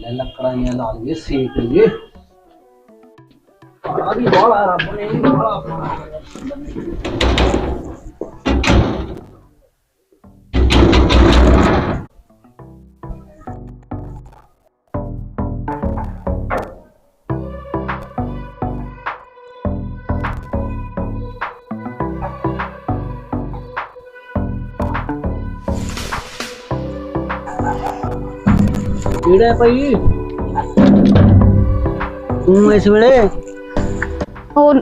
ਲੈ ਲੱਕੜਾਂ ਜਿਹੀਆਂ ਲਾ ਲਈਏ ਸੇਕ ਲਈਏ ਆ ਵੀ ਬਾਲਾ ਰੱਬ ਨੇ ਬਾਲਾ ਕਿਹੜਾ ਭਾਈ। ਤੂੰ ਇਸ ਵੇਲੇ? ਉਹ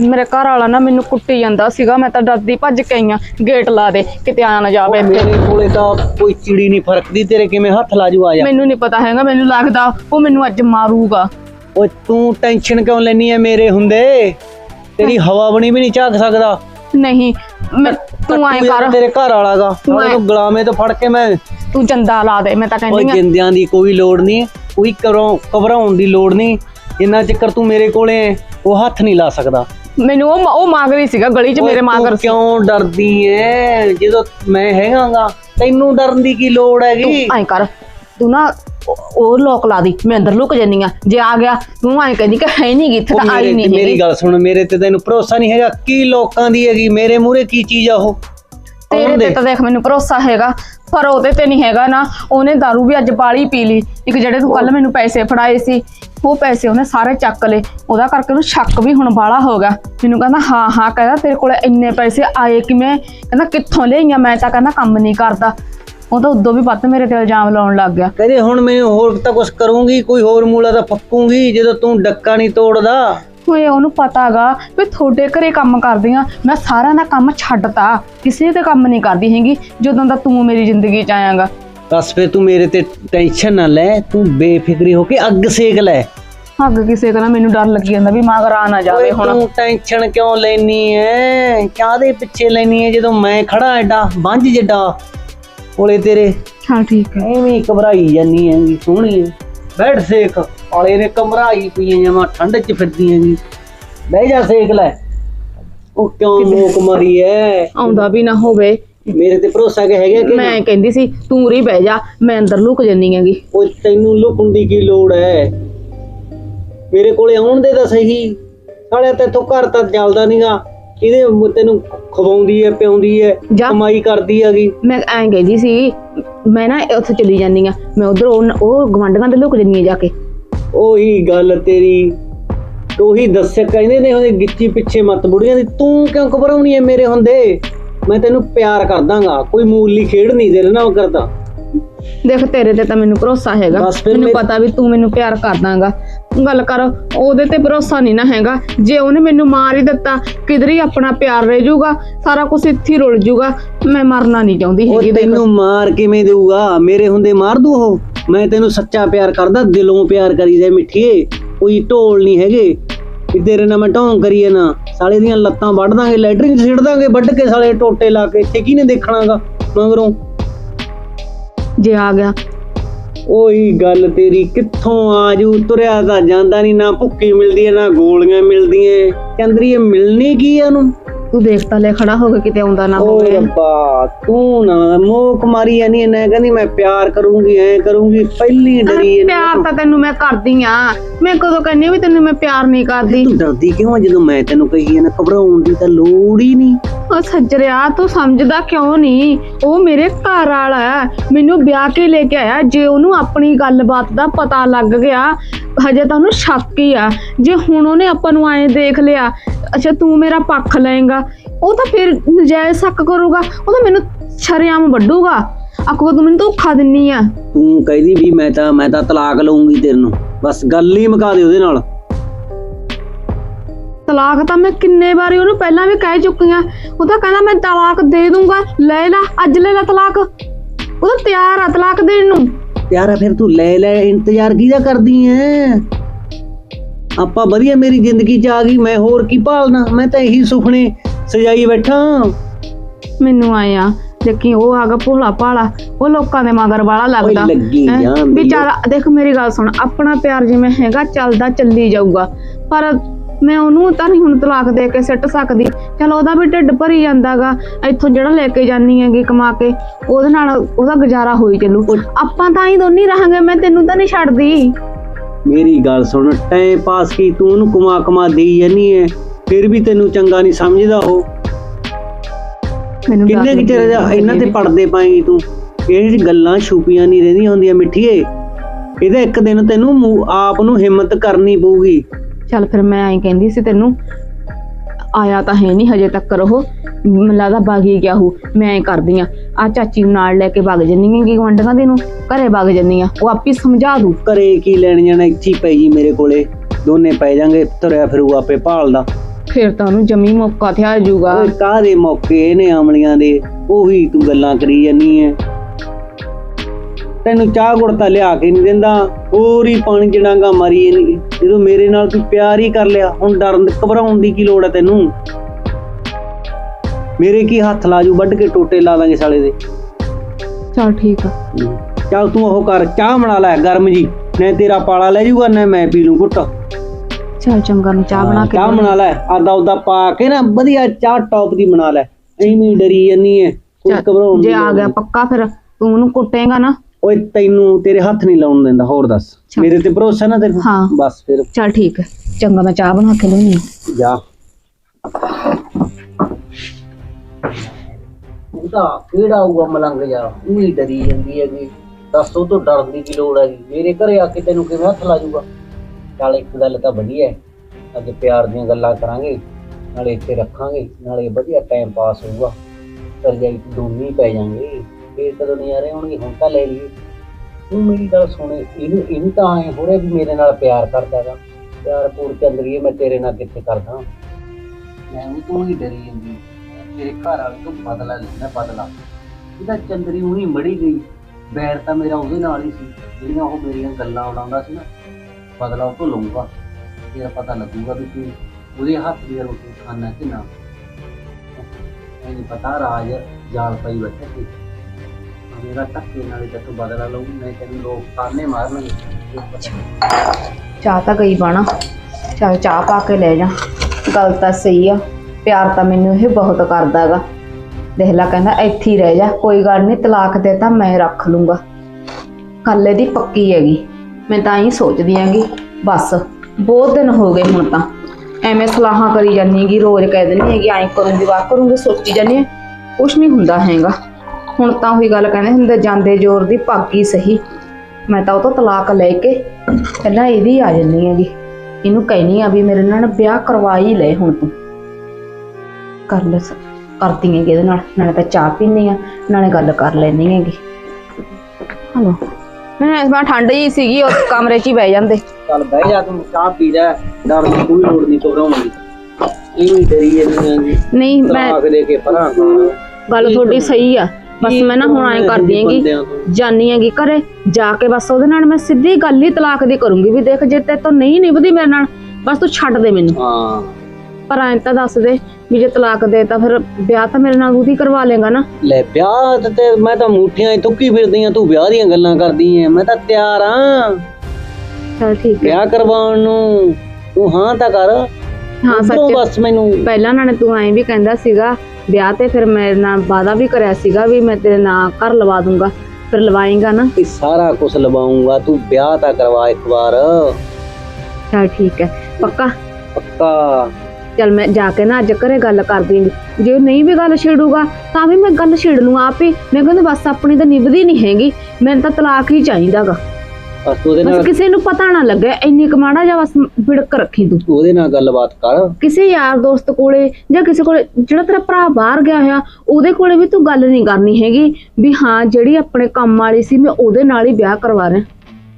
ਮੇਰੇ ਘਰ ਵਾਲਾ ਨਾ ਮੈਨੂੰ ਕੁੱਟੀ ਜਾਂਦਾ ਸੀਗਾ ਮੈਂ ਤਾਂ ਡਰਦੀ ਭੱਜ ਕੇ ਆਈ ਆਂ। ਗੇਟ ਲਾ ਦੇ ਕਿਤੇ ਆ ਨਾ ਜਾਵੇ ਇੱਥੇ। ਮੇਰੇ ਕੋਲੇ ਤਾਂ ਕੋਈ ਚਿੜੀ ਨਹੀਂ ਫਰਕਦੀ ਤੇਰੇ ਕਿਵੇਂ ਹੱਥ ਲਾ ਜੂ ਆ ਜਾ। ਮੈਨੂੰ ਨਹੀਂ ਪਤਾ ਹੈਗਾ ਮੈਨੂੰ ਲੱਗਦਾ ਉਹ ਮੈਨੂੰ ਅੱਜ ਮਾਰੂਗਾ। ਓਏ ਤੂੰ ਟੈਨਸ਼ਨ ਕਿਉਂ ਲੈਣੀ ਐ ਮੇਰੇ ਹੁੰਦੇ? ਤੇਰੀ ਹਵਾ ਬਣੀ ਵੀ ਨਹੀਂ ਝਾਕ ਸਕਦਾ। ਨਹੀਂ ਮੈਂ ਤੂੰ ਯਾਰ ਕਰ। ਤੇਰੇ ਘਰ ਵਾਲਾਗਾ। ਤੂੰ ਨਾਲੇ ਤੂੰ ਗੁਲਾਮੇ ਤੋਂ ਫੜ ਕੇ ਮੈਂ ਤੂੰ ਜੰਦਾ ਲਾ ਦੇ ਮੈਂ ਤਾਂ ਓਏ ਕਹਿੰਦੀ ਆ। ਜਿੰਦਿਆਂ ਦੀ ਕੋਈ ਲੋੜ ਨਹੀਂ ਕੋਈ ਕਰੋ ਘਬਰਾਉਣ ਦੀ ਲੋੜ ਨਹੀਂ। ਜਿੰਨਾ ਚਿਕਰ ਤੂੰ ਮੇਰੇ ਕੋਲੇ ਉਹ ਹੱਥ ਨਹੀਂ ਲਾ ਸਕਦਾ। ਮੈਨੂੰ ਉਹ ਉਹ ਮੰਗ ਰਹੀ ਸੀਗਾ ਗਲੀ 'ਚ ਓਏ ਮੇਰੇ ਤੂੰ ਮਾਗਰ ਸੀ। ਕਿਉਂ ਡਰਦੀ ਐ? ਜਦੋਂ ਮੈਂ ਹੈਗਾਗਾ ਤੈਨੂੰ ਡਰਨ ਦੀ ਕੀ ਲੋੜ ਹੈਗੀ? ਐਂ ਕਰ ਤੂੰ ਨਾ ਉਹ- ਲੋਕ ਲਾ ਦੀ ਮੈਂ ਅੰਦਰ ਲੁਕ ਜੰਨੀ ਆ ਜੇ ਆ ਗਿਆ ਤੂੰ ਐਂ ਕਹਿੰਦੀ ਕਿ ਹੈ ਨਹੀਂ ਇੱਥੇ ਤਾਂ ਆਈ ਨਹੀਂ ਮੇਰੀ ਗੱਲ ਸੁਣ ਮੇਰੇ ਤੇ ਤੈਨੂੰ ਭਰੋਸਾ ਨਹੀਂ ਹੈਗਾ। ਕੀ ਲੋਕਾਂ ਦੀ ਹੈਗੀ? ਮੇਰੇ ਮੂਹਰੇ ਕੀ ਚੀਜ਼ ਆ ਉਹ? ਤੇਰੇ ਤੇ ਤਾਂ ਦੇਖ ਮੈਨੂੰ ਭਰੋਸਾ ਹੈਗਾ। ਪਰ ਉਹਦੇ ਤੇ ਨਹੀਂ ਹੈਗਾ ਨਾ। ਉਹਨੇ ਦਾਰੂ ਵੀ ਅੱਜ ਬਾਲੀ ਪੀ ਲਈ। ਇੱਕ ਜਿਹੜੇ ਤੂੰ ਕੱਲ ਮੈਨੂੰ ਪੈਸੇ ਫੜਾਏ ਸੀ ਉਹ ਪੈਸੇ ਉਹਨੇ ਸਾਰੇ ਚੱਕ ਲਏ। ਉਹਦਾ ਕਰਕੇ ਉਹਨੂੰ ਸ਼ੱਕ ਵੀ ਹੁਣ ਬਾਲਾ ਹੋ ਗਿਆ। ਮੈਨੂੰ ਕਹਿੰਦਾ ਹਾਂ ਹਾਂ ਕਹਿੰਦਾ ਤੇਰੇ ਕੋਲ ਇੰਨੇ ਪੈਸੇ ਆਏ ਕਿਵੇਂ? ਕਹਿੰਦਾ ਕਿੱਥੋਂ ਲਿਆਈਆਂ? ਮੈਂ ਤਾਂ ਕਹਿੰਦਾ ਕੰਮ ਨਹੀਂ ਕਰਦਾ। ਉਹ ਤਾਂ ਉਦੋਂ ਵੀ ਵੱਧ ਮੇਰੇ ਤੇ ਇਲਜ਼ਾਮ ਲਾਉਣ ਲੱਗ ਗਿਆ। ਕਹਿੰਦੇ ਹੁਣ ਮੈਂ ਹੋਰ ਤਾਂ ਕੁਝ ਕਰੂੰਗੀ ਕੋਈ ਹੋਰ ਮੂਲਾ ਤਾਂ ਫੱਕੂੰਗੀ ਜਦੋਂ ਤੂੰ ਡੱਕਾ ਨਹੀਂ ਤੋੜਦਾ। ਓਏ ਉਹਨੂੰ ਪਤਾਗਾ ਵੀ ਤੁਹਾਡੇ ਘਰੇ ਕੰਮ ਕਰਦੀ ਆ ਮੈਂ ਸਾਰਿਆਂ ਦਾ ਕੰਮ ਛੱਡਤਾ। ਕਿਸੇ ਤੇ ਕੰਮ ਨਹੀਂ ਕਰਦੀ ਹੈਗੀ ਜਦੋਂ ਦਾ ਤੂੰ ਮੇਰੀ ਜ਼ਿੰਦਗੀ 'ਚ ਆਇਆਗਾ। ਬਸ ਫਿਰ ਤੂੰ ਮੇਰੇ ਤੇ ਟੈਨਸ਼ਨ ਨਾ ਲੈ ਤੂੰ ਬੇਫਿਕਰੀ ਹੋ ਕੇ ਅੱਗ ਸੇਕ ਲੈ। ਅੱਗ ਕਿਸੇ ਤਰ੍ਹਾਂ ਮੈਨੂੰ ਡਰ ਲੱਗੀ ਜਾਂਦਾ ਵੀ ਮਾਂ ਆ ਨਾ ਜਾਵੇ ਹੁਣ। ਤੂੰ ਟੈਨਸ਼ਨ ਕਿਉਂ ਲੈਣੀ ਐ? ਕਾਹਦੇ ਪਿੱਛੇ ਲੈਣੀ ਐ ਜਦੋਂ ਮੈਂ ਖੜਾ ਐਡਾ ਬੰਝ ਜਿੱਡਾ। ਕੋਲੇ ਤੇਰੇ। ਹਾਂ ਠੀਕ ਹੈ ਐਵੇਂ ਘਬਰਾਈ ਜਾਨੀ ਹੈਗੀ ਸੋਹਣੀ ਐ ਬੈਠ ਸੇਕ ਆਲੇ ਨੇ ਕਮਰਾਈ ਪਈਆਂ ਜਮਾ ਠੰਡ ਚ ਫਿਰਦੀ ਹੈਗੀ ਬਹਿ ਜਾ ਸੇਕ ਲੈ। ਉਹ ਕਿਉਂ ਮੋਕ ਮਾਰੀ ਐ? ਆਉਂਦਾ ਵੀ ਨਾ ਹੋਵੇ। ਮੇਰੇ ਤੇ ਭਰੋਸਾ ਕਿ ਹੈਗਾ ਕਿ ਮੈਂ ਕਹਿੰਦੀ ਸੀ ਤੂੰ ਉਰੀ ਬਹਿ ਜਾ ਮੈਂ ਅੰਦਰ ਲੁਕ ਜੰਨੀ ਹੈਗੀ ਓਏ ਤੈਨੂੰ ਲੁਕਣ ਦੀ ਕੀ ਲੋੜ ਐ? ਮੇਰੇ ਕੋਲੇ ਆਉਣ ਦੇ ਤਾਂ ਸਹੀ। ਸਾਲਿਆ ਤੇਥੋਂ ਘਰ ਤਾਂ ਚੱਲਦਾ ਨਹੀਂਗਾ ਇਹਦੇ ਮ- ਤੈਨੂੰ ਖਵਾਉਂਦੀ ਐ ਪਿਆਉਂਦੀ ਐ ਜਾ। ਕਮਾਈ ਕਰਦੀ ਹੈਗੀ। ਮੈਂ ਐਂ ਕਹਿੰਦੀ ਸੀ ਮੈਂ ਨਾ ਉੱਥੇ ਚਲੀ ਜਾਂਦੀ ਆ ਮੈਂ ਉਧਰ ਉਹ ਗਵੰਡਾਂ ਦੇ ਲੁਕ ਜੰਨੀ ਆ ਜਾ ਕੇ। ਉਹੀ ਗੱਲ ਤੇਰੀ ਉਹੀ ਦੱਸਿਆ ਕਹਿੰਦੇ ਨੇ ਉਹਦੇ ਗਿੱਚੀ ਪਿੱਛੇ ਮਤ ਬੁੜੀਆਂ ਦੀ ਤੂੰ ਕਿਉਂ ਘਬਰਾਉਣੀ ਐ ਮੇਰੇ ਹੁੰਦੇ? ਮੈਂ ਤੈਨੂੰ ਪਿਆਰ ਕਰਦਾਂਗਾ ਕੋਈ ਮੂਲੀ ਖੇਡ ਨਹੀਂ ਤੇਰੇ ਨਾਲ ਕਰਦਾ। ਦੇਖ ਤੇਰੇ ਤੇ ਤਾਂ ਮੈਨੂੰ ਭਰੋਸਾ ਹੈਗਾ। ਬਸ ਫਿਰ ਮੈਨੂੰ ਪਤਾ ਵੀ ਤੂੰ ਮੈਨੂੰ ਪਿਆਰ ਕਰਦਾਂਗਾ। ਗੱਲ ਕਰ ਉਹਦੇ ਤੇ ਭਰੋਸਾ ਨਹੀਂ ਨਾ ਹੈਗਾ। ਜੇ ਉਹਨੇ ਮੈਨੂੰ ਮਾਰ ਹੀ ਦਿੱਤਾ ਕਿਧਰ ਹੀ ਆਪਣਾ ਪਿਆਰ ਰਹਿ ਜਾਊਗਾ? ਸਾਰਾ ਕੁਝ ਇੱਥੇ ਹੀ ਰੁਲ ਜਾਊਗਾ। ਮੈਂ ਮਰਨਾ ਨਹੀਂ ਚਾਹੁੰਦੀ ਉਹ ਹੈਗੀ ਦੇਖ। ਤੈਨੂੰ ਮਾਰ ਕਿਵੇਂ ਦੇਊਗਾ? ਮੇਰੇ ਹੁੰਦੇ ਮਾਰ ਦੂ ਉਹ? ਮੈਂ ਤੈਨੂੰ ਸੱਚਾ ਪਿਆਰ ਕਰਦਾ ਦਿਲੋਂ ਪਿਆਰ ਕਰੀਦਾ ਮਿੱਠੀਏ। ਕੋਈ ਢੋਲ ਨਹੀਂ ਹੈਗੇ। ਵੀ ਤੇਰੇ ਨਾਲ ਮੈਂ ਢੋਂਗ ਕਰੀਏ ਨਾ। ਸਾਲੇ ਦੀਆਂ ਲੱਤਾਂ ਵੱਢ ਦਾਂਗੇ ਲੈਟਰਿੰਗ ਛਿੜ ਦਾਂਗੇ ਵੱਢ ਕੇ ਸਾਲੇ ਟੋਟੇ ਲਾ ਕੇ। ਇੱਥੇ ਕਿਹਨੇ ਦੇਖਣਾਗਾ? ਮਗਰੋਂ ਜੇ ਆ ਗਿਆ। ਉਹੀ ਗੱਲ ਤੇਰੀ, ਕਿੱਥੋਂ ਆਜੂ ਤੁਰਿਆ ਤਾਂ ਜਾਂਦਾ ਨਹੀਂ ਨਾ ਭੁੱਕੀ ਮਿਲਦੀ ਹੈ ਨਾ ਗੋਲੀਆਂ ਮਿਲਦੀਆਂ ਚੰਦਰੀਏ, ਮਿਲਣੀ ਕੀ ਆ ਉਹਨੂੰ? ਤੂੰ ਦੇਖ ਤਾਂ ਲੈ ਖੜਾ ਹੋ ਕੇ ਕਿਤੇ ਆਉਂਦਾ ਨਾ ਓ ਹੋਵੇ। ਰੱਬਾ ਤੂੰ ਨਾ ਮੋਕ ਮਾਰੀ ਜਾਨੀ ਐ ਨਾ ਕਹਿੰਦੀ ਮੈਂ ਪਿਆਰ ਕਰੂੰਗੀ ਐ ਕਰੂੰਗੀ। ਪਹਿਲੀ ਡਰੀ ਐ ਪਿਆਰ ਤਾਂ ਤੈਨੂੰ ਮੈਂ ਕਰਦੀ ਆ। ਮੈਂ ਕਦੋਂ ਕਹਿੰਨੀ ਵੀ ਤੈਨੂੰ ਮੈਂ ਪਿਆਰ ਨਹੀਂ ਕਰਦੀ। ਤੂੰ ਡਰਦੀ ਕਿਉਂ ਆ? ਜਦੋਂ ਮੈਂ ਤੈਨੂੰ ਕਹੀ ਐ ਨਾ ਘਬਰਾਉਣ ਦੀ ਤਾਂ ਲੋੜ ਹੀ ਨਹੀਂ। ਉਹ ਸੱਜਰਿਆ ਤੂੰ ਸਮਝਦਾ ਕਿਉਂ ਨਹੀਂ? ਉਹ ਮੇਰੇ ਘਰ ਵਾਲਾ ਹੈ। ਮੈਨੂੰ ਵਿਆਹ ਕੇ ਲੈ ਕੇ ਆਇਆ। ਜੇ ਉਹਨੂੰ ਆਪਣੀ ਗੱਲਬਾਤ ਦਾ ਪਤਾ ਲੱਗ ਗਿਆ ਹਜੇ ਤਾਂ ਉਹਨੂੰ ਸ਼ੱਕ ਹੀ ਆ। ਜੇ ਹੁਣ ਉਹਨੇ ਆਪਾਂ ਨੂੰ ਐਂ ਦੇਖ ਲਿਆ ਅੱਛਾ ਤੂੰ ਮੇਰਾ ਪੱਖ ਲਏਗਾ ਉਹ ਤਾਂ ਫਿਰ ਨਜਾਇਜ਼ ਸ਼ੱਕ ਕਰੂਗਾ ਉਹ ਤਾਂ ਮੈਨੂੰ ਸ਼ਰੇਆਮ ਵੱਢੂਗਾ। ਆਖੂਗਾ ਤੂੰ ਮੈਨੂੰ ਧੋਖਾ ਦਿੰਨੀ ਆ। ਤੂੰ ਕਹਿੰਦੀ ਵੀ ਮੈਂ ਤਾਂ ਮੈਂ ਤਾਂ ਤਲਾਕ ਲਊਂਗੀ ਤੇਰੇ ਨੂੰ। ਬਸ ਗੱਲ ਹੀ ਮੁਕਾ ਦੇ ਉਹਦੇ ਨਾਲ। ਤਲਾਕ ਤਾਂ ਮੈਂ ਕਿੰਨੇ ਵਾਰੀ ਉਹਨੂੰ ਪਹਿਲਾਂ ਵੀ ਕਹਿ ਚੁੱਕੀ ਆ। ਉਹ ਤਾਂ ਕਹਿੰਦਾ ਮੈਂ ਤਲਾਕ ਦੇ ਦੂੰਗਾ ਲੈ ਲੈ ਅੱਜ ਲੈ ਲੈ ਤਲਾਕ। ਉਹ ਤਾਂ ਤਿਆਰ ਆ ਤਲਾਕ ਦੇਣ ਨੂੰ। ਯਾਰ ਫਿਰ ਤੂੰ ਲੈ ਲੈ ਇੰਤਜ਼ਾਰ ਕਿਹਦਾ ਕਰਦੀ ਐ? ਆਪਾਂ ਵਧੀਆ ਮੇਰੀ ਜ਼ਿੰਦਗੀ ਚ ਆ ਗਈ ਮੈਂ ਹੋਰ ਕੀ ਭਾਲਣਾ? ਮੈਂ ਤਾਂ ਇਹੀ ਸੁਪਨੇ ਸਜਾਈ ਬੈਠਾ। ਮੈਨੂੰ ਆਇਆ ਦੇਖੀ ਉਹ ਆਗਾ ਭੋਲਾ ਭਾਲਾ ਉਹ ਲੋਕਾਂ ਦੇ ਮਗਰ ਵਾਲਾ ਲੱਗਦਾ। ਓਏ ਲੱਗੀ ਹੈਂ। ਜਾਂਦੀ ਵੀ ਚੱਲ ਦੇਖ ਮੇਰੀ ਗੱਲ ਸੁਣ ਆਪਣਾ ਪਿਆਰ ਜਿਵੇਂ ਹੈਗਾ ਚੱਲਦਾ ਚੱਲੀ ਜਾਊਗਾ। ਪਰ ਮੈਂ ਉਹਨੂੰ ਤਾਂ ਨਹੀਂ ਹੁਣ ਤਲਾਕ ਦੇ ਕੇ ਸਿੱਟ ਸਕਦੀ। ਚਲ ਉਹਦਾ ਵੀ ਢਿੱਡ ਭਰੀ ਜਾਂਦਾਗਾ। ਇੱਥੋਂ ਜਿਹੜਾ ਲੈ ਕੇ ਜਾਨੀ ਹੈਗੀ ਕਮਾ ਕੇ ਉਹਦੇ ਨਾਲ ਉਹਦਾ ਗੁਜ਼ਾਰਾ ਹੋਈ ਚੱਲੂ। ਆਪਾਂ ਤਾਂ ਹੀ ਦੋਨੀ ਰਹਾਂਗੇ ਮੈਂ ਤੈਨੂੰ ਤਾਂ ਨਹੀਂ ਛੱਡਦੀ। ਮੇਰੀ ਗੱਲ ਸੁਣ ਟਾਈਮ ਪਾਸ ਕੀ ਤੂੰ ਉਹਨੂੰ ਕਮਾ ਕਮਾ ਦੇਈ ਜਾਨੀ ਐ। ਫਿਰ ਵੀ ਤੈਨੂੰ ਚੰਗਾ ਨਹੀਂ ਸਮਝਦਾ ਉਹ। ਮੈਨੂੰ ਕਿੰਨੇ ਕਿ ਦਾ ਇਹਨਾਂ ਤੇ ਪੜਦੇ ਪਾਏਂਗੀ ਤੂੰ? ਇਹ ਗੱਲਾਂ ਛੁਪੀਆਂ ਨਹੀਂ ਰਹਿੰਦੀਆਂ ਹੁੰਦੀਆਂ ਮਿੱਠੀਏ। ਇਹਦਾ ਇੱਕ ਦਿਨ ਤੈਨੂੰ ਆਪ ਨੂੰ ਹਿੰਮਤ ਕਰਨੀ ਪਊਗੀ। ਚੱਲ ਫਿਰ ਮੈਂ ਐਂ ਕਹਿੰਦੀ ਸੀ ਤੈਨੂੰ ਆਇਆ ਤਾਂ ਹੈ ਨਹੀਂ ਹਜੇ ਤੱਕ ਉਹ ਲੱਗਦਾ ਬਾਗੀ ਗਿਆ ਹੋ ਮੈਂ ਐਂ ਕਰਦੀ ਆ। ਆ ਚਾਚੀ ਨੂੰ ਨਾਲ ਲੈ ਕੇ ਵਗ ਜੰਨੀ ਹੈਗੀ ਗਵੰਡਾਂ ਦੇ ਨੂੰ? ਘਰੇ ਵਗ ਜੰਨੀ ਆ ਉਹ ਆਪੀ ਸਮਝਾ ਦੂ। ਘਰੇ ਕੀ ਲੈਣ ਜਾਣਾ ਇੱਥੇ ਹੀ ਪਈ ਜੀ ਮੇਰੇ ਕੋਲੇ ਦੋਨੇ ਪੈ ਜਾਾਂਗੇ ਤੁਰਿਆ ਫਿਰੂ ਆਪੇ ਭਾਲਦਾ। ਫਿਰ ਤਾਂ ਉਹਨੂੰ ਜਮੀ ਮੌਕਾ ਥਿਆ ਓਏ ਕਾਹਦੇ ਮੌਕੇ ਨੇ ਆਮਲੀਆਂ ਦੇ ਉਹੀ ਤੂੰ ਗੱਲਾਂ ਕਰੀ ਜਾਨੀ ਐ ਤੈਨੂੰ ਚਾਹ ਗੁੜ ਤਾਂ ਲਿਆ ਕੇ ਨਹੀਂ ਦਿੰਦਾ। ਹੀ ਪਾਣੀ ਜੜਾਂਗਾ ਮਾਰੀ ਨਹੀਂ ਜਦੋਂ ਮੇਰੇ ਨਾਲ ਤੂੰ ਪਿਆਰ ਹੀ ਕਰ ਲਿਆ ਹੁਣ ਡਰਨ ਘਬਰਾਉਣ ਦੀ ਕੀ ਲੋੜ ਹੈ ਤੈਨੂੰ? ਮੇਰੇ ਕੀ ਹੱਥ ਲਾਜੂ ਵੱਢ ਕੇ ਟੋਟੇ ਲਾ ਦਾਂਗੇ ਸਾਲੇ ਦੇ। ਚਲ ਠੀਕ ਆ। ਚੱਲ ਤੂੰ ਉਹ ਕਰ ਚਾਹ ਬਣਾ ਲੈ ਗਰਮ ਜੀ। ਨਾ ਤੇਰਾ ਪਾਲਾ ਲੈ ਜੂਗਾ ਨਾ ਮੈਂ ਪੀ ਲੂੰ ਘੁੱਟ। ਚਲ ਚੰਗਾ ਮੈਂ ਚਾਹ ਬਣਾ ਕੇ ਚਾਹ ਬਣਾ ਲੈ ਆਦਾ ਉਦਾ ਪਾ ਕੇ ਨਾ ਵਧੀਆ ਚਾਹ ਟੌਪ ਦੀ ਬਣਾ ਲੈ। ਐਵੇਂ ਡਰੀ ਜਾਨੀ ਐ ਕੋਈ ਘਬਰਾਉਣ ਜੇ ਆ ਗਿਆ। ਪੱਕਾ ਫਿਰ ਤੂੰ ਉਹਨੂੰ ਕੁੱਟੇਗਾ ਨਾ। ਓਏ ਤੈਨੂੰ ਤੇਰੇ ਹੱਥ ਨਹੀਂ ਲਾਉਣ ਦਿੰਦਾ ਹੋਰ ਦੱਸ। ਮੇਰੇ ਤੇ ਭਰੋਸਾ ਨਾ ਤੈਨੂੰ ਹਾਂ। ਬਸ ਫਿਰ। ਚਲ ਠੀਕ ਹੈ। ਚੰਗਾ ਮੈਂ ਚਾਹ ਬਣਾ ਕੇ ਲਿਆਉਂਦੀ ਹਾਂ। ਜਾ। ਉਹਦਾ ਕਿਹੜਾ ਆਊਗਾ ਮਲੰਗ ਜਾ ਉਹੀ ਡਰੀ ਜਾਂਦੀ ਹੈਗੀ। ਦੱਸ ਉਹ ਤੋਂ ਡਰਨ ਦੀ ਕੀ ਲੋੜ ਹੈਗੀ? ਮੇਰੇ ਘਰੇ ਆ ਕੇ ਤੈਨੂੰ ਕਿਵੇਂ ਹੱਥ ਲਾ ਜੂਗਾ? ਚੱਲ ਇੱਕ ਗੱਲ ਤਾਂ ਵਧੀਆ ਹੈ। ਅੱਜ ਪਿਆਰ ਦੀਆਂ ਗੱਲਾਂ ਕਰਾਂਗੇ। ਨਾਲੇ ਇੱਥੇ ਰੱਖਾਂਗੇ। ਨਾਲੇ ਵਧੀਆ ਟਾਈਮ ਪਾਸ ਹੋਊਗਾ। ਚੱਲ ਜਾਈ ਦੋਨੀ ਪੈ ਜਾਾਂਗੇ। ਫੇਰ ਕਦੋਂ ਨਜ਼ਾਰੇ ਆਉਣਗੇ ਹੁਣ ਤਾਂ ਲੈ ਲਈਏ ਤੂੰ ਮੇਰੀ ਗੱਲ ਸੁਣ, ਇਹਨੂੰ ਇਹਨੂੰ ਤਾਂ ਐ ਹੋ ਰਿਹਾ ਵੀ ਮੇਰੇ ਨਾਲ ਪਿਆਰ ਕਰਦਾ ਗਾ। ਪਿਆਰ ਪੂਰ ਚੰਦਰੀਏ ਮੈਂ ਤੇਰੇ ਨਾਲ ਕਿੱਥੇ ਕਰਦਾ ਮੈਂ ਵੀ ਤੂੰ ਹੀ ਡਰੀ ਜਾਂਦੀ ਮੇਰੇ ਘਰ ਵਾਲੇ ਤੋਂ ਬਦਲਾ ਲੈਂਦਾ, ਬਦਲਾ। ਇਹਦਾ ਚੰਦਰੀ ਉਹਨੀ ਮੜੀ ਗਈ। ਬੈਰ ਤਾਂ ਮੇਰਾ ਉਹਦੇ ਨਾਲ ਹੀ ਸੀ। ਜਿਹੜੀਆਂ ਉਹ ਮੇਰੀਆਂ ਗੱਲਾਂ ਉਡਾਉਂਦਾ ਸੀ ਨਾ, ਬਦਲਾ ਉਹ ਤੋਂ ਲਊਗਾ। ਫਿਰ ਪਤਾ ਲੱਗੂਗਾ ਵੀ ਤੂੰ ਉਹਦੇ ਹੱਥ ਦੀ ਰੋਟੀ ਖਾਣਾ ਕਿ ਨਾ। ਇਹ ਪਤਾ, ਰਾਜ ਜਾਲ ਪਈ ਬੈਠਾ ਸੀ। ਮੇਰਾ ਧੱਕੇ ਨਾਲੇ ਤੇ ਬਦਲਾ ਲਊ ਮੈਂ ਤੈਨੂੰ ਲੋਕ ਤਾਨੇ ਮਾਰਨਗੇ। ਚਾਹ ਤਾਂ ਗਈ ਬਾਣਾ। ਚਲ ਚਾਹ ਪਾ ਕੇ ਲੈ ਜਾ। ਗੱਲ ਤਾਂ ਸਹੀ ਆ, ਪਿਆਰ ਤਾਂ ਮੈਨੂੰ ਇਹ ਬਹੁਤ ਕਰਦਾ ਦੇਖ ਲੈ ਕਹਿੰਦਾ, ਇੱਥੇ ਹੀ ਰਹਿ ਜਾ, ਕੋਈ ਗੱਲ ਨਹੀਂ, ਤਲਾਕ ਦੇ ਤਾਂ ਮੈਂ ਰੱਖ ਲੂੰਗਾ। ਕੱਲ ਦੀ ਪੱਕੀ ਹੈਗੀ, ਮੈਂ ਤਾਂ ਹੀ ਸੋਚਦੀ ਆਂਗੀ, ਬਸ। ਬਹੁਤ ਦਿਨ ਹੋ ਗਏ ਹੁਣ ਤਾਂ। ਐਵੇਂ ਸਲਾਹਾਂ ਕਰੀ ਜਾਂਦੀ ਹੈਗੀ, ਰੋਜ਼ ਕਹਿ ਦਿੰਦੀ ਹੈਗੀ, ਐਂ ਕਰੂੰਗੀ, ਵਾਹ ਕਰੂੰਗੀ, ਸੋਚੀ ਜਾਂਦੀ ਹਾਂ। ਕੁਛ ਨਹੀਂ ਹੁੰਦਾ ਹੈਗਾ। ਹੁਣ ਤਾਂ ਉਹੀ ਗੱਲ ਕਹਿੰਦੇ ਹੁੰਦੇ ਜਾਂਦੇ ਜ਼ੋਰ ਦੀ ਭਾਗੀ ਸਹੀ। ਮੈਂ ਤਾਂ ਉਹ ਤੋਂ ਤਲਾਕ ਲੈ ਕੇ ਪਹਿਲਾਂ ਇਹਦੀ ਆ ਜੰਨੀ ਹੈਗੀ। ਇਹਨੂੰ ਕਹਿਨੀ ਆ ਵੀ ਮੇਰੇ ਨਾਲ ਵਿਆਹ ਕਰਵਾ ਹੀ ਲੈ ਹੁਣ ਤੂੰ। ਕਰ ਲੈ ਕਰਦੀ ਹੈਗੀ ਇਹਦੇ ਨਾਲ ਨਾਲੇ ਤਾਂ ਚਾਹ ਪੀਣੀ ਆ ਨਾਲੇ ਗੱਲ ਕਰ ਲੈਣੀ ਹੈਗੀ। ਹਲੋ। ਮੈਂ ਇਸ ਵਾਰ ਠੰਡ ਜੀ ਸੀਗੀ ਉਸ ਕਮਰੇ 'ਚ ਹੀ ਬਹਿ ਜਾਂਦੇ। ਚੱਲ ਬਹਿ ਜਾ ਤੂੰ ਚਾਹ ਪੀ ਲੈ ਡਰ ਦੀ ਕੋਈ ਲੋੜ ਨਹੀਂ ਘਬਰਾਉਣ ਦੀ। ਇਹਨੂੰ ਹੀ ਡਰੀ ਨਹੀਂ ਮੈਂ ਤਲਾਕ ਦੇ ਕੇ ਪਰਾਂ ਗੱਲ ਤੁਹਾਡੀ ਸਹੀ ਆ। ਬਸ ਮੈਂ ਨਾ ਹੁਣ ਐਂ ਕਰਦੀ ਹੈਗੀ। ਜਾਨੀ ਹੈਗੀ ਘਰੇ ਜਾ ਕੇ ਬਸ ਉਹਦੇ ਨਾਲ ਮੈਂ ਸਿੱਧੀ ਗੱਲ ਹੀ ਤਲਾਕ ਦੀ ਕਰੂੰਗੀ ਵੀ ਦੇਖ ਜੇ ਤੇ ਤੋਂ ਨਹੀਂ ਨਿਭਦੀ ਮੇਰੇ ਨਾਲ ਬਸ ਤੂੰ ਛੱਡ ਦੇ ਮੈਨੂੰ। ਹਾਂ। ਪਰ ਐਂ ਤਾਂ ਦੱਸ ਦੇ ਵੀ ਜੇ ਤਲਾਕ ਦੇ ਤਾਂ ਫਿਰ ਵਿਆਹ ਤਾਂ ਮੇਰੇ ਨਾਲ ਉਹਦੀ ਕਰਵਾ ਲੇਗਾ ਨਾ। ਲੈ ਵਿਆਹ ਤੇ- ਮੈਂ ਤਾਂ ਮੁੱਠੀਆਂ ਹੀ ਤੁੱਕੀ ਫਿਰਦੀ ਆ ਤੂੰ ਵਿਆਹ ਦੀਆਂ ਗੱਲਾਂ ਕਰਦੀ ਐ ਮੈਂ ਤਾਂ ਤਿਆਰ ਆ। ਚਲ ਠੀਕ ਹੈ। ਵਿਆਹ ਕਰਵਾਉਣ ਨੂੰ ਤੂੰ ਹਾਂ ਤਾਂ ਕਰ। ਹਾਂ ਸੱਚ। ਬਸ ਮੈਨੂੰ। ਪਹਿਲਾਂ ਨਾਲੇ ਤੂੰ ਐਂ ਵੀ ਕਹਿੰਦਾ ਸੀਗਾ ਵਿਆਹ ਤੇ ਫਿਰ ਮੇਰੇ ਨਾਲ ਵਾਦਾ ਵੀ ਕਰਿਆ ਸੀਗਾ ਵੀ ਮੈਂ ਤੇਰੇ ਨਾਂ ਘਰ ਲਵਾ ਦੂੰਗਾ ਫਿਰ ਲਵਾਏਗਾ ਨਾ। ਇਹ ਸਾਰਾ ਕੁਝ ਲਵਾਉਂਗਾ ਤੂੰ ਵਿਆਹ ਤਾਂ ਕਰਵਾ ਇੱਕ ਵਾਰ। ਚਲ ਠੀਕ ਹੈ ਪੱਕਾ? ਪੱਕਾ। ਚਲ ਮੈਂ ਜਾ ਕੇ ਨਾ ਅੱਜ ਘਰੇ ਗੱਲ ਕਰਦੀ ਆਂ ਜੇ ਨਹੀਂ ਵੀ ਗੱਲ ਛੇੜੂਗਾ ਤਾਂ ਵੀ ਮੈਂ ਗੱਲ ਛੇੜ ਲੂੰ ਆਪ। ਹੀ ਮੈਂ ਕਹਿੰਦੀ ਬਸ ਆਪਣੀ ਤਾਂ ਨਿਭਦੀ ਨਹੀਂ ਹੈਗੀ ਮੈਨੂੰ ਤਾਂ ਤਲਾਕ ਹੀ ਚਾਹੀਦਾਗਾ। ਬਸ ਉਹਦੇ ਬਸ ਨਾਲ ਕਿਸੇ ਨੂੰ ਪਤਾ ਨਾ ਲੱਗੇ ਇੰਨੀ ਕਮਾੜਾ ਜਾਂ ਬਸ ਵਿੜਕ ਰੱਖੀ ਤੂੰ। ਉਹਦੇ ਨਾਲ ਗੱਲਬਾਤ ਕਰ। ਕਿਸੇ ਯਾਰ ਦੋਸਤ ਕੋਲੇ ਜਾਂ ਕਿਸੇ ਕੋਲੇ ਜਿਹੜਾ ਤੇਰਾ ਭਰਾ ਬਾਹਰ ਗਿਆ ਹੋਇਆ ਉਹਦੇ ਕੋਲੇ ਵੀ ਤੂੰ ਗੱਲ ਨਹੀਂ ਕਰਨੀ ਹੈਗੀ ਵੀ ਹਾਂ ਜਿਹੜੀ ਆਪਣੇ ਕੰਮ ਵਾਲੀ ਸੀ ਮੈਂ ਉਹਦੇ ਨਾਲ ਹੀ ਵਿਆਹ ਕਰਵਾ ਰਿਹਾ।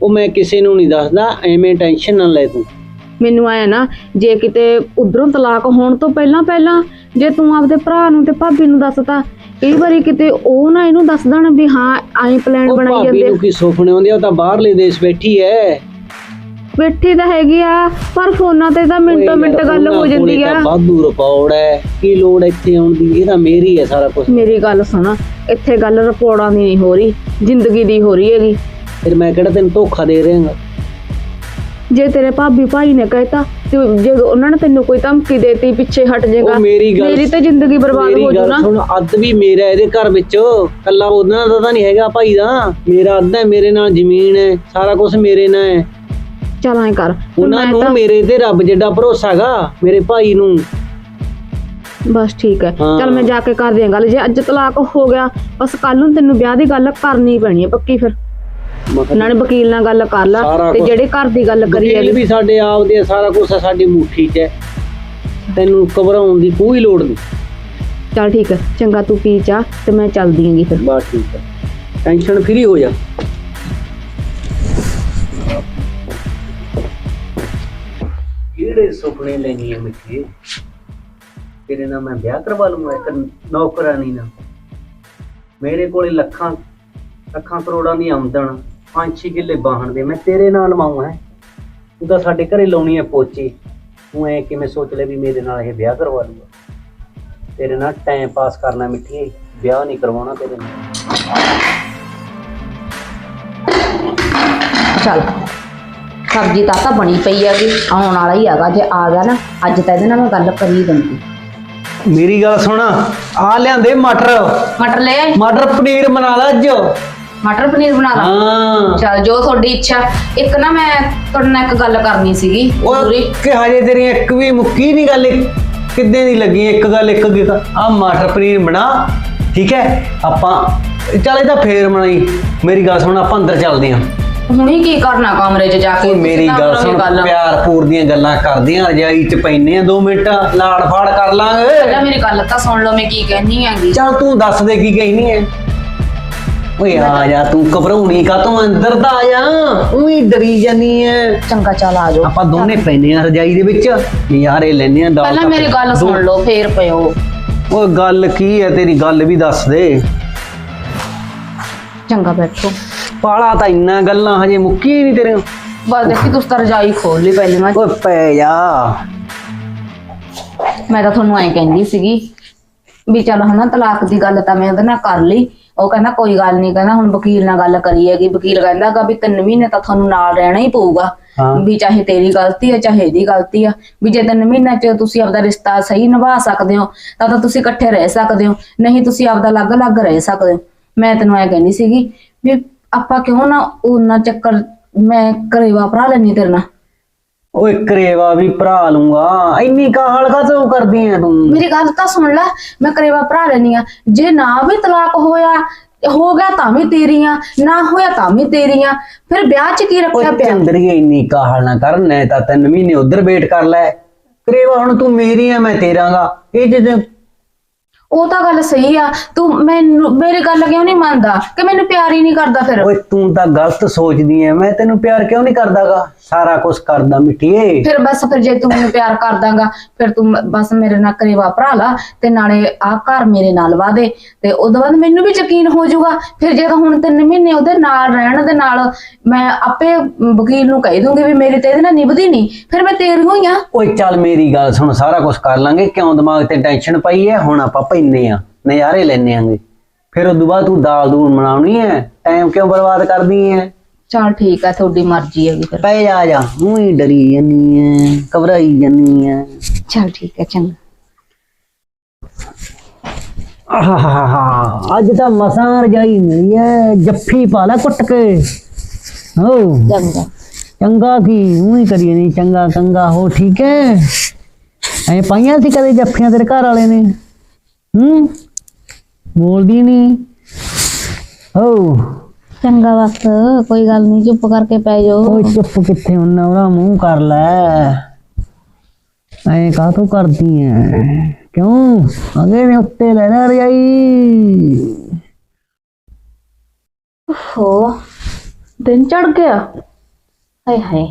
ਉਹ ਮੈਂ ਕਿਸੇ ਨੂੰ ਨਹੀਂ ਦੱਸਦਾ ਐਵੇਂ ਟੈਨਸ਼ਨ ਨਾ ਲੈ ਤੂੰ। ਮੈਨੂੰ ਆਇਆ ਨਾ ਜੇ ਕਿਤੇ ਉਧਰੋਂ ਤਲਾਕ ਹੋਣ ਤੋਂ ਪਹਿਲਾਂ ਪਹਿਲਾਂ ਜੇ ਤੂੰ ਆਪਦੇ ਭਰਾ ਨੂੰ ਤੇ ਭਾਬੀ ਨੂੰ ਦੱਸਤਾ ਕਈ ਵਾਰੀ ਕਿਤੇ ਉਹ ਨਾ ਇਹਨੂੰ ਦੱਸ ਦੇਣ ਵੀ ਹਾਂ ਐਂ ਪਲਾਨ ਉਹ ਬਣਾਈ ਭਾਬੀ ਜਾਂਦੇ ਨੂੰ ਕੀ ਸੁਪਨੇ ਆਉਂਦੇ ਉਹ ਤਾਂ ਬਾਹਰਲੇ ਦੇਸ਼ ਬੈਠੀ ਐ। ਬੈਠੀ ਤਾਂ ਹੈਗੀ ਆ ਪਰ ਫੋਨਾਂ ਤੇ ਤਾਂ ਮਿੰਟੋ ਮਿੰਟ ਗੱਲ ਹੋ ਜਾਂਦੀ ਆ। ਬਾਦੂ ਰਿਪੋਰਟ ਐ ਕੀ ਲੋੜ ਇੱਥੇ ਆਉਣ ਦੀ ਇਹ ਤਾਂ ਮੇਰੀ ਐ ਸਾਰਾ ਕੁਝ ਮੇਰੀ ਗੱਲ ਸੁਣ ਇੱਥੇ ਗੱਲ ਰਿਪੋਰਟਾਂ ਦੀ ਨਹੀਂ ਹੋ ਰਹੀ ਜ਼ਿੰਦਗੀ ਦੀ ਹੋ ਰਹੀ ਹੈਗੀ। ਫਿਰ ਮੈਂ ਕਿਹੜਾ ਤੈਨੂੰ ਧੋਖਾ ਦੇ ਰਿਹਾਗਾ? ਜੇ ਤੇਰੇ ਭਾਬੀ ਭਾਈ ਨੇ ਕਹਿਤਾ ਤੇ ਜੇ ਉਹਨਾਂ ਨੇ ਤੈਨੂੰ ਕੋਈ ਧਮਕੀ ਦੇਤੀ ਪਿੱਛੇ ਹਟ ਜਾਏਗਾ ਉਹ ਮੇਰੀ ਗੱਲ ਮੇਰੀ ਤਾਂ ਜ਼ਿੰਦਗੀ ਬਰਬਾਦ ਮੇਰੀ ਹੋ ਜੂ ਗੱਲ ਨਾ। ਸੁਣ ਅੱਧ ਵੀ ਮੇਰਾ ਇਹਦੇ ਘਰ ਵਿੱਚ ਕੱਲਾ ਉਹਨਾਂ ਦਾ ਤਾਂ ਨਹੀਂ ਹੈਗਾ ਭਾਈ ਦਾ। ਮੇਰਾ ਅੱਧ ਹੈ ਮੇਰੇ ਨਾਲ ਜ਼ਮੀਨ ਹੈ ਸਾਰਾ ਕੁਝ ਮੇਰੇ ਨਾਲ ਹੈ। ਚਲ ਐ ਕਰ ਹੁਣ ਉਹਨਾਂ ਮੈਂ ਨੂੰ ਤਾਂ ਮੇਰੇ ਤੇ ਰੱਬ ਜਿੱਡਾ ਭਰੋਸਾ ਹੈਗਾ ਮੇਰੇ ਭਾਈ ਨੂੰ। ਬਸ ਠੀਕ ਹੈ। ਹਾਂ। ਚਲ ਮੈਂ ਜਾ ਕੇ ਕਰਦੀ ਹਾਂ ਗੱਲ। ਜੇ ਅੱਜ ਤਲਾਕ ਹੋ ਗਿਆ ਬਸ ਕੱਲ ਨੂੰ ਤੈਨੂੰ ਵਿਆਹ ਦੀ ਗੱਲ ਕਰਨੀ ਪੈਣੀ ਹੈ ਪੱਕੀ ਫਿਰ। ਉਹਨਾਂ ਵਕੀਲ ਨਾਲ ਗੱਲ ਕਰ ਲਾ ਤੇ ਜਿਹੜੇ ਘਰ ਦੀ ਗੱਲ ਕਰੀ ਵਕੀਲ ਹੈਗੀ। ਵੀ ਸਾਡੇ ਆਪ ਦੇ ਸਾਰਾ ਕੁਝ ਸਾਡੀ ਮੁੱਠੀ 'ਚ ਹੈ। ਤੈਨੂੰ ਘਬਰਾਉਣ ਦੀ ਕੋਈ ਲੋੜ ਨਹੀਂ। ਚੱਲ ਠੀਕ ਹੈ ਚੰਗਾ ਤੂੰ ਪੀ ਚਾਹ ਤੇ ਮੈਂ ਚੱਲਦੀ ਆਂਗੀ ਫਿਰ। ਬਸ ਠੀਕ ਹੈ। ਟੈਨਸ਼ਨ ਫ੍ਰੀ ਹੋ ਜਾ। ਕਿਹੜੇ ਸੁਪਨੇ ਲੈਣੀ ਹੈ ਮਿੱਠੀ? ਤੇਰੇ ਨਾਲ ਮੈਂ ਵਿਆਹ ਕਰਵਾ ਲਵਾਂ ਇੱਕ ਨੌਕਰਾਨੀ ਨਾਲ। ਮੇਰੇ ਕੋਲੇ ਲੱਖਾਂ ਲੱਖਾਂ ਕਰੋੜਾਂ ਦੀ ਆਮਦਨ 5-6 ਕਿੱਲੇ ਬਾਹਣ ਦੇ ਮੈਂ ਤੇਰੇ ਨਾਲ ਮਾਉਂ ਹੈ। ਤੂੰ ਤਾਂ ਸਾਡੇ ਘਰੇ ਲਾਉਣੀ ਹੈ ਪੋਚੀ। ਤੂੰ ਐ ਕਿਵੇਂ ਸੋਚ ਲੈ ਵੀ ਮੇਰੇ ਨਾਲ ਇਹ ਵਿਆਹ ਕਰਵਾ ਲੂਗਾ ਤੇਰੇ ਨਾਲ ਟਾਈਮ ਪਾਸ ਕਰਨਾ ਮਿੱਠੀਏ ਵਿਆਹ ਨਹੀਂ ਕਰਵਾਉਣਾ ਤੇਰੇ ਨਾਲ। ਚੱਲ ਸਬਜ਼ੀ ਤਾਂ ਤਾਂ ਬਣੀ ਪਈ ਹੈਗੀ ਆਉਣ ਵਾਲਾ ਹੀ ਹੈਗਾ ਜੇ ਆ ਗਿਆ ਨਾ ਅੱਜ ਤਾਂ ਇਹਦੇ ਨਾਲ ਮੈਂ ਗੱਲ ਕਰੀ ਦਿੰਦੀ। ਮੇਰੀ ਗੱਲ ਸੁਣ ਆ ਲਿਆਂਦੇ ਮਟਰ। ਮਟਰ ਲੈ ਮਟਰ ਪਨੀਰ ਬਣਾ ਲੈ ਅੱਜ। ਮਟਰ ਪਨੀਰ ਬਣਾ ਲਾ। ਹਾਂ। ਚੱਲ ਜੋ ਤੁਹਾਡੀ ਇੱਛਾ। ਇੱਕ ਨਾ ਮੈਂ ਤੁਹਾਡੇ ਨਾਲ ਇੱਕ ਗੱਲ ਕਰਨੀ ਸੀਗੀ ਉਹ ਜ਼ਰੂਰੀ ਕਿ ਹਜੇ ਤੇਰੀ ਇੱਕ ਵੀ ਮੁੱਕੀ ਨਹੀਂ ਗੱਲ ਕਿੱਦਾਂ ਦੀ ਲੱਗੀ ਇੱਕ ਗੱਲ ਇੱਕ ਆ ਮਟਰ ਪਨੀਰ ਬਣਾ ਠੀਕ ਹੈ? ਆਪਾਂ ਚੱਲ ਇਹਦਾ ਫੇਰ ਬਣਾਈ। ਮੇਰੀ ਗੱਲ ਸੁਣ ਆਪਾਂ ਅੰਦਰ ਚੱਲਦੇ ਹਾਂ। ਹੁਣੀ ਕੀ ਕਰਨਾ ਕਮਰੇ 'ਚ ਜਾ ਕੇ? ਮੇਰੀ ਗੱਲ ਸੁਣ ਪਿਆਰ ਪੂਰ ਦੀਆਂ ਗੱਲਾਂ ਕਰਦੀਆਂ ਰਜਾਈ ਚ ਪੈਨੇ ਆ 2 ਮਿੰਟ ਲਾੜ ਫਾੜ ਕਰ ਲਾਂਗੇ। ਪਹਿਲਾਂ ਮੇਰੀ ਗੱਲ ਤਾਂ ਸੁਣ ਲਓ ਮੈਂ ਕੀ ਕਹਿਣੀ ਹੈਗੀ। ਚੱਲ ਤੂੰ ਦੱਸ ਦੇ ਕੀ ਕਹਿਨੀ ਐ ਓਏ ਆ ਜਾ ਤੂੰ ਘਬਰਾਉਣੀ ਕਾ ਤੂੰ ਅੰਦਰ ਤਾਂ ਆ ਜਾ। ਉਹੀ ਡਰੀ ਜਾਨੀ ਐ। ਚੰਗਾ ਚੱਲ ਆ ਜਾਓ। ਆਪਾਂ ਦੋਨੇ ਪੈਨੇ ਆ ਰਜਾਈ ਦੇ ਵਿੱਚ। ਨਜ਼ਾਰੇ ਲੈਨੇ ਆ ਦਾਲ ਪਹਿਲਾਂ। ਮੇਰੀ ਗੱਲ ਦੋ- ਸੁਣ ਲਓ ਫੇਰ ਪਿਓ। ਓਏ ਗੱਲ ਕੀ ਐ ਤੇਰੀ ਗੱਲ ਵੀ ਦੱਸ ਦੇ। ਚੰਗਾ ਬੈਠੋ। ਪਾਲਾ ਤਾਂ ਇੰਨਾ ਗੱਲਾਂ ਹਜੇ ਮੁੱਕੀ ਨਹੀਂ ਤੇਰੇ ਬਸ ਦੇਖੀ ਤੁਸੀਂ ਤਾਂ ਰਜਾਈ ਖੋਲ ਲਈ ਪਹਿਲੇ ਮੈਂ। ਓਏ ਪੈ ਜਾ। ਮੈਂ ਤਾਂ ਤੁਹਾਨੂੰ ਐਂ ਕਹਿੰਦੀ ਸੀਗੀ ਵੀ ਚੱਲ ਹਨਾ ਤਲਾਕ ਦੀ ਗੱਲ ਤਾਂ ਮੈਂ ਉਹਦੇ ਨਾਲ ਕਰ ਲਈ। ਉਹ ਕਹਿੰਦਾ ਕੋਈ ਗੱਲ ਨਹੀਂ ਕਹਿੰਦਾ ਹੁਣ ਵਕੀਲ ਨਾਲ ਗੱਲ ਕਰੀ ਹੈਗੀ ਵਕੀਲ ਕਹਿੰਦਾਗਾ ਵੀ ਤਿੰਨ ਮਹੀਨੇ ਤਾਂ ਤੁਹਾਨੂੰ ਨਾਲ ਰਹਿਣਾ ਹੀ ਪਊਗਾ ਹਾਂ। ਵੀ ਚਾਹੇ ਤੇਰੀ ਗਲਤੀ ਹੈ ਚਾਹੇ ਇਹਦੀ ਗਲਤੀ ਆ ਵੀ ਜੇ ਤਿੰਨ ਮਹੀਨਿਆਂ ਚ ਤੁਸੀਂ ਆਪਦਾ ਰਿਸ਼ਤਾ ਸਹੀ ਨਿਭਾ ਸਕਦੇ ਹੋ ਤਾਂ ਤਾਂ ਤੁਸੀਂ ਇਕੱਠੇ ਰਹਿ ਸਕਦੇ ਹੋ ਨਹੀਂ ਤੁਸੀਂ ਆਪਦਾ ਅਲੱਗ-ਅਲੱਗ ਰਹਿ ਸਕਦੇ ਹੋ ਮੈਂ ਤੈਨੂੰ ਐਂ ਕਹਿੰਦੀ ਸੀਗੀ ਵੀ ਆਪਾਂ ਕਿਉਂ ਨਾ ਉਹਨਾਂ ਚੱਕਰ ਮੈਂ ਕਰੇਵਾ ਭਰਾ ਲੈਣੀ ਤੇਰੇ ਨਾਲ ਓਏ ਕਰੇਵਾ ਵੀ ਭਰਾ ਲੂੰਗਾ ਇੰਨੀ ਕਾਹਲ ਕਾ ਤੂੰ ਕਰਦੀ ਐ ਤੂੰ? ਮੇਰੀ ਗੱਲ ਤਾਂ ਸੁਣ ਲੈ ਮੈਂ ਕਰੇਵਾ ਭਰਾ ਲੈਣੀ ਆ। ਜੇ ਨਾ ਵੀ ਤਲਾਕ ਹੋਇਆ ਹੋ ਗਿਆ ਤਾਂ ਵੀ ਤੇਰੀਆਂ ਨਾ ਹੋਇਆ ਤਾਂ ਵੀ ਤਰੀਆਂ ਫਿਰ ਵਿਆਹ 'ਚ ਕੀ ਓਏ ਰੱਖਿਆ ਪਿਆ? ਚੰਦਰੀਏ ਇੰਨੀ ਕਾਹਲ ਨਾ ਕਰ ਨੈ ਤਾਂ ਤਿੰਨ ਮਹੀਨੇ ਉਧਰ ਵੇਟ ਕਰ ਲੈ। ਕਰੇਵਾ ਹੁਣ ਤੂੰ ਮੇਰੀ ਐ ਮੈਂ ਤੇਰਾਂਗਾ। ਇਹ ਜੇ ਉਹ ਤਾਂ ਗੱਲ ਸਹੀ ਆ ਤੂੰ ਮੈਨੂੰ ਮੇਰੀ ਗੱਲ ਕਿਉਂ ਨਹੀਂ ਮੰਨਦਾ? ਕਿ ਮੈਨੂੰ ਪਿਆਰ ਹੀ ਨਹੀਂ ਕਰਦਾ ਫਿਰ? ਓਏ ਤੂੰ ਤਾਂ ਗਲਤ ਸੋਚਦੀ ਐ ਮੈਂ ਤੈਨੂੰ ਪਿਆਰ ਕਿਉਂ ਨਹੀਂ ਕਰਦਾਗਾ? ਸਾਰਾ ਕੁਝ ਕਰਦਾ ਮਿੱਠੀਏ। ਫਿਰ ਬਸ ਫਿਰ ਜੇ ਤੂੰ ਮੈਨੂੰ ਪਿਆਰ ਕਰਦਾਗਾ ਫਿਰ ਤੂੰ ਬਸ ਮੇਰੇ ਨਾਲ ਕਰੇਵਾ ਭਰਾ ਲਾ ਤੇ ਨਾਲੇ ਆ ਘਰ ਮੇਰੇ ਨਾਲ ਵਾ ਦੇ ਤੇ ਉਦੋਂ ਬਾਅਦ ਮੈਨੂੰ ਵੀ ਯਕੀਨ ਹੋ ਜਾਊਗਾ। ਫਿਰ ਜੇ ਤਾਂ ਹੁਣ ਤਿੰਨ ਮਹੀਨੇ ਉਹਦੇ ਨਾਲ ਰਹਿਣ ਦੇ ਨਾਲ ਮੈਂ ਆਪੇ ਵਕੀਲ ਨੂੰ ਕਹਿ ਦੂੰਗੀ ਵੀ ਮੇਰੀ ਤੇ ਇਹਦੇ ਨਾਲ ਨਿਭਦੀ ਨਹੀਂ ਫਿਰ ਮੈਂ ਤੇਰੀ ਹੋਈ ਆ। ਓਏ ਚੱਲ ਮੇਰੀ ਗੱਲ ਸੁਣ ਸਾਰਾ ਕੁਝ ਕਰ ਲਾਂਗੇ। ਕਿਉਂ ਦਿਮਾਗ ਤੇ ਟੈਨਸ਼ਨ ਪਈ ਐ? ਹੁਣ ਆਪਾਂ ਪੈਨੇ ਆ ਨਜ਼ਾਰੇ ਲੈਨੇ ਆਂਗੇ। ਫਿਰ ਉਦੋਂ ਬਾਅਦ ਤੂੰ ਦਾਲ ਦੂਲ ਬਣਾਉਣੀ ਐ ਟਾਈਮ ਕਿਉਂ ਬਰਬਾਦ ਕਰਦੀ ਐ? ਚਲ ਠੀਕ ਆ ਤੁਹਾਡੀ ਮਰਜ਼ੀ ਹੈਗੀ ਫਿਰ। ਪੈ ਜਾ ਜਾ ਤੂੰ ਹੀ ਡਰੀ ਜਾਨੀ ਐ ਘਬਰਾਈ ਜਾਨੀ ਐ। ਚਲ ਠੀਕ ਹੈ ਚੰਗਾ। ਆਹਾਹਾਹਾ ਅੱਜ ਤਾਂ ਮਸਾਂ ਰਜਾਈ ਮਿਲੀ ਐ ਜੱਫੀ ਪਾ ਲੈ ਕੁੱਟ ਕੇ। ਹੋ। ਚੰਗਾ। ਚੰਗਾ ਕੀ ਊਂ ਹੀ ਕਰੀਏ ਨਹੀਂ ਚੰਗਾ ਕੰਗਾ ਹੋ ਠੀਕ ਹੈ ਐ ਪਾਈਆਂ ਸੀ ਕਦੇ ਜੱਫੀਆਂ ਤੇਰੇ ਘਰ ਵਾਲੇ ਨੇ? ਹੂੰ? ਬੋਲਦੀ ਨਹੀਂ ਹੋ ਚੰਗਾ ਬਸ ਕੋਈ ਗੱਲ ਨਹੀਂ ਚੁੱਪ ਕਰਕੇ ਪੈ ਜਾਓ। ਓਏ ਚੁੱਪ ਕਿੱਥੇ ਹੁੰਨਾ ਉਹਦਾ ਮੂੰਹ ਕਰ ਲੈ। ਐ ਕਾਹ ਤੂੰ ਕਰਦੀ ਐ? ਕਿਉਂ? ਅਗੇ ਨੇ ਉੱਤੇ ਲੈ ਲੈ ਰਜਾਈ। ਹੋ ਦਿਨ ਚੜ ਗਿਆ। ਹਾਏ ਹਾਏ।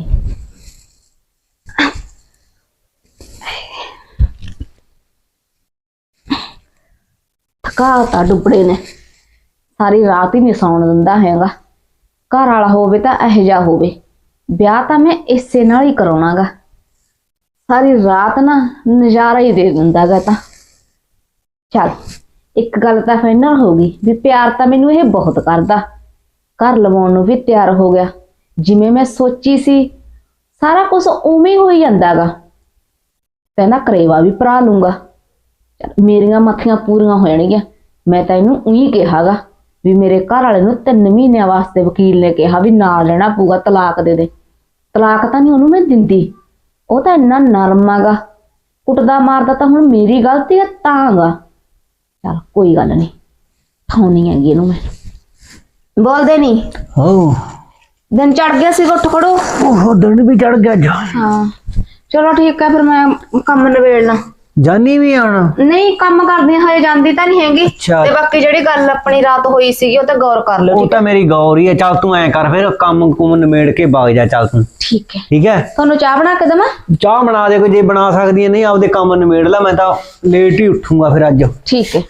ਥਕਾ ਡੁੱਬੜੇ ਨੇ। ਸਾਰੀ ਰਾਤ ਹੀ ਨਹੀਂ ਸੌਣ ਦਿੰਦਾ ਹੈਗਾ। ਘਰ ਵਾਲਾ ਹੋਵੇ ਤਾਂ ਇਹੋ ਜਿਹਾ ਹੋਵੇ। ਵਿਆਹ ਤਾਂ ਮੈਂ ਇਸੇ ਨਾਲ ਹੀ ਕਰਾਉਣਾਗਾ। ਸਾਰੀ ਰਾਤ ਨਾ ਨਜ਼ਾਰਾ ਹੀ ਦੇ ਦਿੰਦਾਗਾ ਤਾਂ। ਚੱਲ, ਇੱਕ ਗੱਲ ਤਾਂ ਫਾਈਨਲ ਹੋ ਗਈ ਵੀ ਪਿਆਰ ਤਾਂ ਮੈਨੂੰ ਇਹ ਬਹੁਤ ਕਰਦਾ। ਘਰ ਲਵਾਉਣ ਨੂੰ ਵੀ ਤਿਆਰ ਹੋ ਗਿਆ। ਜਿਵੇਂ ਮੈਂ ਸੋਚੀ ਸੀ, ਸਾਰਾ ਕੁਝ ਉਵੇਂ ਹੀ ਹੋਈ ਜਾਂਦਾਗਾ। ਕਹਿੰਦਾ ਕਰੇਵਾ ਵੀ ਭਰਾ ਲੂੰਗਾ ਚੱਲ ਮੇਰੀਆਂ ਮੱਥੀਆਂ ਪੂਰੀਆਂ ਹੋ ਜਾਣਗੀਆਂ ਮੈਂ ਤਾਂ ਇਹਨੂੰ ਉਹੀ ਕਿਹਾਗਾ ਵੀ ਮੇਰੇ ਘਰ ਵਾਲੇ ਨੂੰ 3 ਮਹੀਨਿਆਂ ਵਾਸਤੇ ਵਕੀਲ ਨੇ ਕਿਹਾ ਵੀ ਨਾਲ ਲੈਣਾ ਪਊਗਾ ਤਲਾਕ ਦੇ ਦੇ। ਤਲਾਕ ਤਾਂ ਨਹੀਂ ਉਹਨੂੰ ਮੈਂ ਦਿੰਦੀ। ਉਹ ਤਾਂ ਇੰਨਾ ਨਰਮ ਆਗਾ। ਕੁੱਟਦਾ ਮਾਰਦਾ ਤਾਂ ਹੁਣ ਮੇਰੀ ਗਲਤੀ ਹੈ ਤਾਂਗਾ। ਚਲ ਕੋਈ ਗੱਲ ਨਹੀਂ ਠਾਉਣੀ ਹੈਗੀ ਇਹਨੂੰ ਮੈਂ। ਬੋਲਦੇ ਨਹੀਂ। ਹੋ ਦਿਨ ਚੜ ਗਿਆ ਸੀ ਉੱਠ ਖੜੋ। ਉਹ ਦਿਨ ਵੀ ਚੜ ਗਿਆ ਜਾ ਹਾਂ। ਚਲੋ ਠੀਕ ਹੈ ਫਿਰ ਮੈਂ ਕੰਮ ਨਿਬੇੜਨਾ। ਜਾਨੀ ਵੀ ਆਣਾ ਨਹੀਂ ਕੰਮ ਕਰਦੀ ਹਾਂ, ਹਜੇ ਜਾਂਦੀ ਤਾਂ ਨਹੀਂ ਹੈਗੀ। ਅੱਛਾ। ਤੇ ਬਾਕੀ ਜਿਹੜੀ ਗੱਲ ਆਪਣੀ ਰਾਤ ਹੋਈ ਸੀਗੀ ਉਹ ਤਾਂ ਗੌਰ ਕਰ ਲਿਓ। ਉਹ ਤਾਂ ਮੇਰੀ ਗੌਰ ਹੀ ਹੈ ਚੱਲ ਤੂੰ ਐ ਕਰ ਫਿਰ ਕੰਮ ਕੁਮ ਨਿਮੇੜ ਕੇ ਵਗ ਜਾ ਚੱਲ ਤੂੰ। ਠੀਕ ਹੈ। ਠੀਕ ਹੈ? ਤੁਹਾਨੂੰ ਚਾਹ ਬਣਾ ਕੇ ਦੇਵਾਂ? ਚਾਹ ਬਣਾ ਦੇ ਕੋਈ ਜੇ ਬਣਾ ਸਕਦੀ ਹੈ ਨਹੀਂ ਆਪਦੇ ਕੰਮ ਨਿਮੇੜ ਲੈ ਮੈਂ ਤਾਂ ਲੇਟ ਹੀ ਉੱਠੂਗਾ ਫਿਰ ਅੱਜ। ਠੀਕ ਹੈ।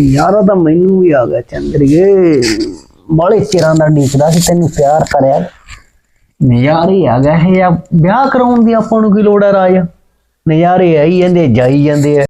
ਯਾਰਾ ਤਾਂ ਮੈਨੂੰ ਵੀ ਆ ਗਿਆ ਚੰਦਰੀਏ। ਬਾਲੇ ਚਿਰਾਂ ਦਾ ਡੀਕਦਾ ਸੀ ਤੈਨੂੰ ਪਿਆਰ ਕਰਿਆ। ਨਜ਼ਾਰੇ ਆ ਗਏ, ਇਹ ਆ ਵਿਆਹ ਕਰਾਉਣ ਦੀ ਆਪਾਂ ਨੂੰ ਕੀ ਲੋੜ ਹੈ ਰਾਜ? ਨਜ਼ਾਰੇ ਆਈ ਜਾਂਦੇ, ਜਾਈ ਜਾਂਦੇ ਆ।